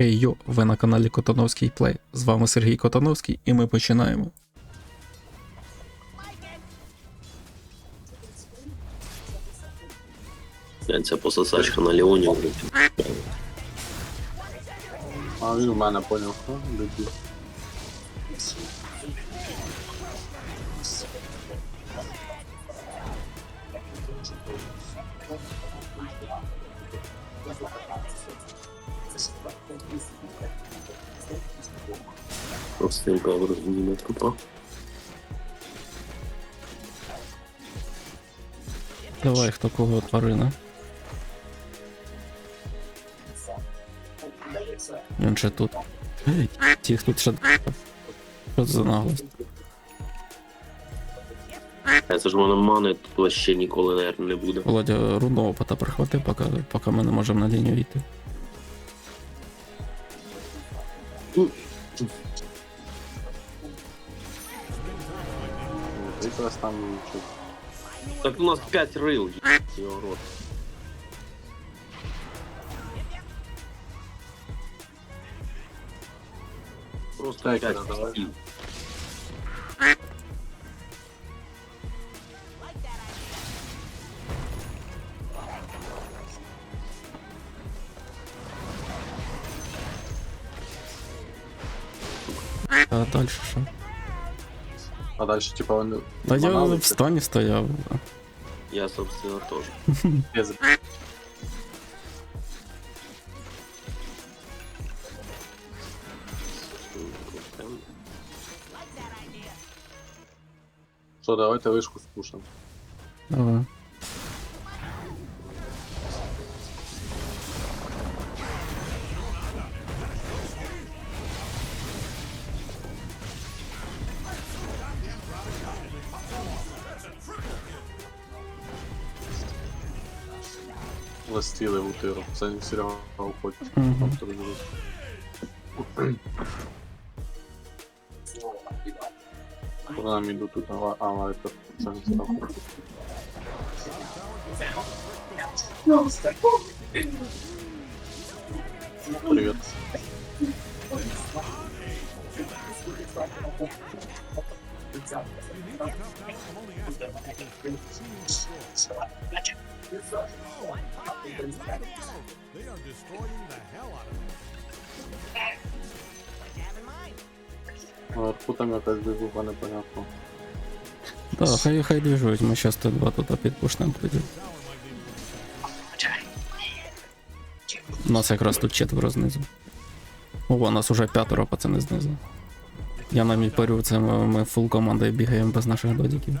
Хей йо, ви на каналі Котановський Плей. З вами Сергій Котановський і ми починаємо. Ця пососачка на Леоні. А він у мене поняв, що дебіл. Простенько в розуміння трупа. Давай, хто кого тварина. Він ще тут. Тих тут ще. Що це за наглость? Це ж воно мани тут вообще ніколи, наверное, не буде. Володя рунного опита прихвати, поки, поки ми не можемо на лінію йти. Якраз там. Так у нас 5 рил, його рот. Просто Так, 5 давай. далі що? А далі, типа, вони. Та я банали, в стані стояв. Я, собственно, теж. Я за- Що, давайте вишку спушимо. Давай. Ластіли в тиру. Це не Серега уходить. Мгм. Куди нам йдуть тут? А, а, лайпер. Це не став. Привіт. Наверху там якась движуха непонятно. Да, хай хай движують, ми щас Т2 тут підпушнемо тоді. У нас якраз тут четверо знизу. О, у нас уже п'ятеро пацани знизу. Я на мій парю, це ми, ми фул командою бігаємо без наших додіків.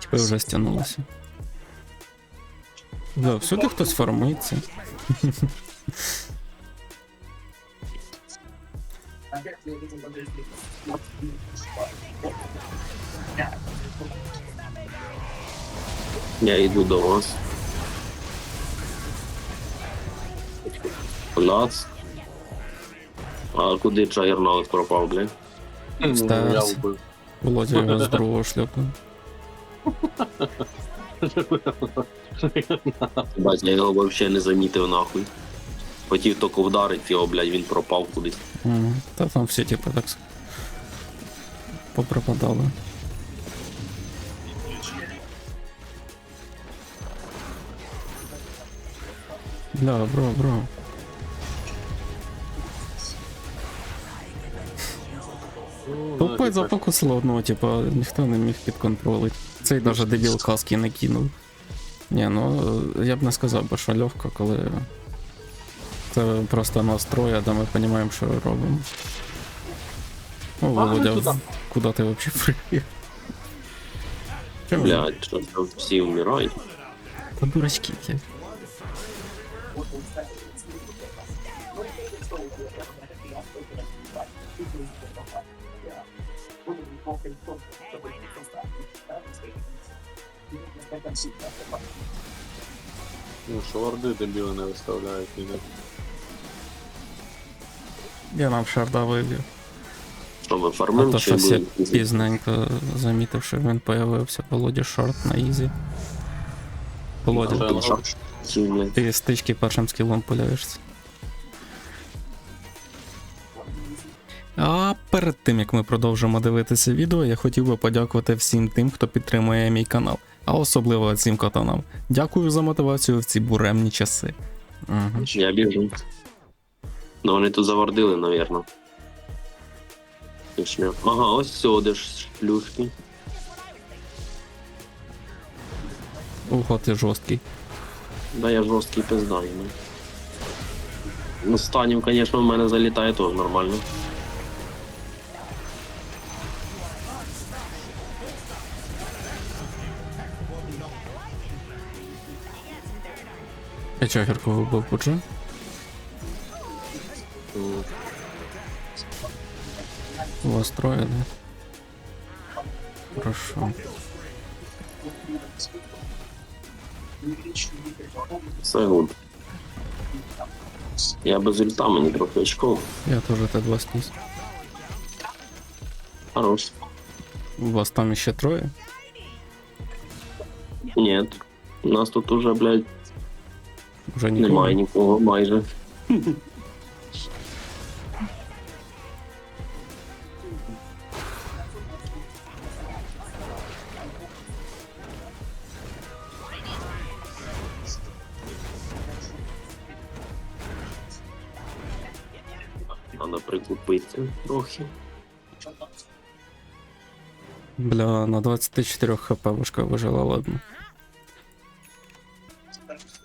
Теперь уже стянулось. Да, всюди кто фармиться. Я иду до вас. 12. А куди Джагернаут пропав, блядь? Ну, Я Старс. вбив. Володя його з другого шльопу. Бать, я його вообще не замітив нахуй. Хотів тільки вдарити його, блядь, він пропав кудись. Мгм. Та там всі типи так с- попропадали. Бля, бро, бро. Толпой зафокусило одного, типа, ніхто не міг підконтролити. Цей даже дебіл каски не кинув. Ні, ну я б не сказав би, що легко, коли це просто настрой, а де ми розуміємо, що робимо. О, Володя, куди ти взагалі приїхав? Блядь, що всі вмирають. Та дурачки, блядь. Ну, що орди дебіли не виставляють ніде. Я нам шарда виб'ю. Що ми А фармим то чи щось я будемо? пізненько замітив, що він появився. Володі шорт на ізі. Володя, Ага. Ці, блядь. ти з тички першим скілом поляєшся. А перед тим як ми продовжимо дивитися відео, я хотів би подякувати всім тим, хто підтримує мій канал, а особливо цим катанам. Дякую за мотивацію в ці буремні часи. Угу. Я біжу. Ну вони тут завардили, навірно. Ага, ось де ж шлюшки. Ого, ти жорсткий. Да я жорсткий пиздай, ну. Ну, станів, звісно, в мене залітає теж нормально. Я чого гіркого вбив пуджу? Ну, У вас троє, да? Хорошо. Все гуд. Я без ульта, мені трохи очков. Я теж Т2 сніс. Хорош. У вас там іще троє? Ні. У нас тут уже, блядь, Вже нікого. немає нікого майже. Надо прикупити трохи. Бля, на 24 хп важка вижила, ладно.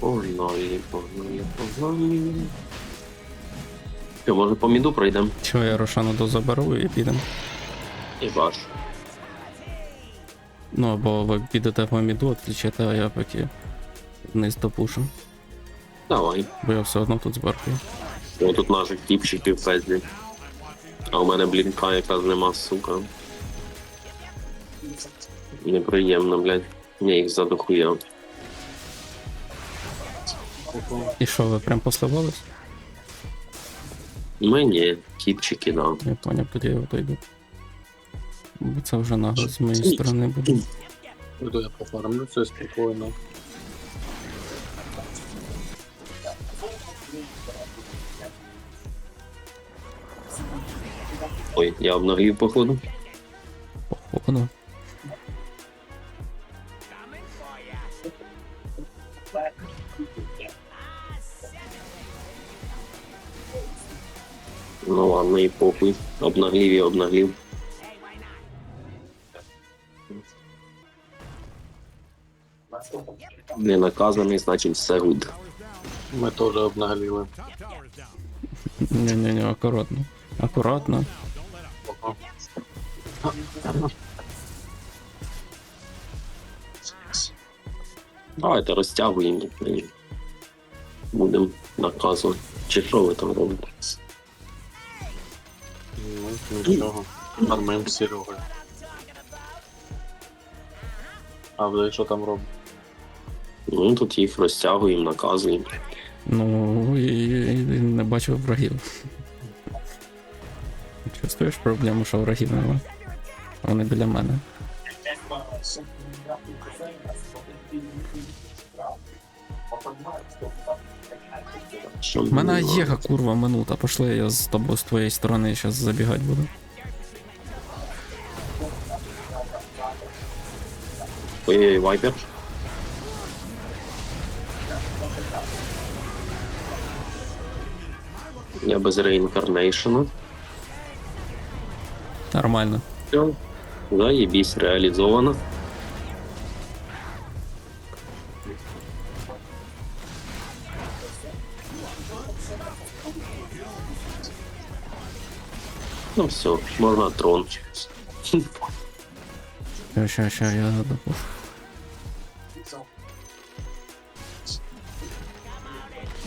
Погнали, погнали, погнали. Що, може по міду пройдемо? Чого я Рошану дозаберу і підемо. І ваш. Ну або ви підете по міду, відключите, а я поки вниз допушу. Давай. Бо я все одно тут зберкую. О, тут наших тіпчиків пезлі. А у мене блінка якраз нема, сука. Неприємно, блядь. Я їх задохуяв. І що, ви прям посливались? Мені тіпчики, да. Я поняв, тоді я отойду. Бо це вже нагло з моєї сторони буде. Буду я пофармлю це спокійно. Ой, я обнаглів походу. Походу. Ну ладно, і похуй. Обнаглів і обнаглів. Не наказаний, значить все гуд. Ми теж обнагліли. Ні-ні-ні, акуратно. Акуратно. Давайте розтягуємо. Будемо наказувати. Чи що ви там робите? Ну, нічого. З Серегою. А ви що там робите? Ну тут їх розтягуємо, наказуємо. Ну і, і- і не бачу врагів. Чувствуєш проблему, що врагів нема? Вони біля мене. У мене єга, курва, минута. Пошли, я з тобою з твоєї сторони зараз забігати буду. Ой-ой, вайпер. Я без реінкарнейшена. Нормально. Все. Заебись, реалізовано. Ну все, можна трон. Ща, ща, ща, я допушу.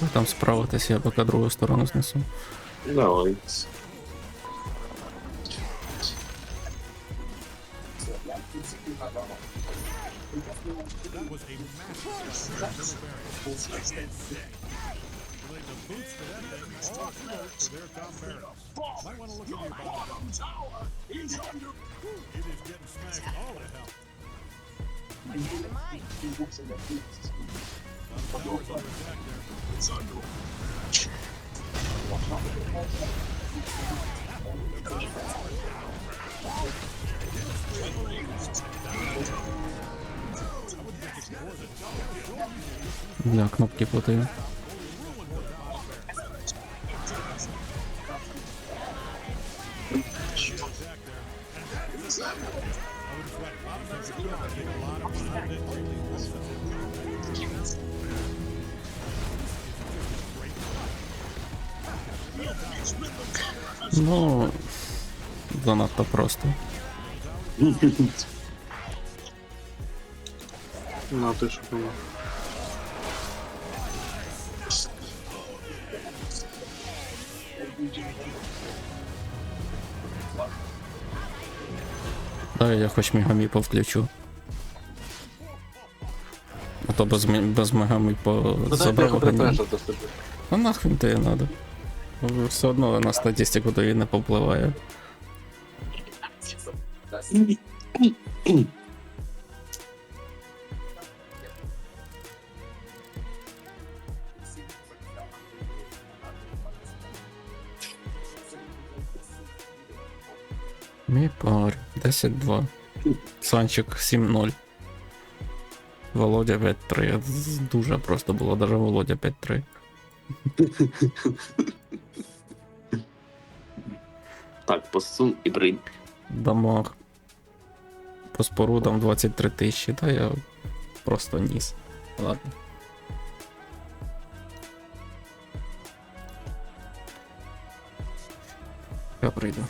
Ви там справитесь, я поки другу сторону знесу. Давай. Boots for that end. All clear for their top barrel. Might want to look at your bottom tower is under. It is getting smacked all the hell. It's under. Да, кнопки плотные. Ну, занадто просто. На ти що було. Дай я хоч мегаміпа включу. А то без, без мегаміпа забрав Забрав ти собі. Ну нахрен тебе надо. Все одно на статистику тобі не попливає. Мій пар 10-2. Санчик 7-0. Володя 5-3. Дуже просто було, даже Володя 5-3. Так, посун і брин. Дамаг. По спорудам 23 тисячі, та я просто ніс. Ладно. Я прийду.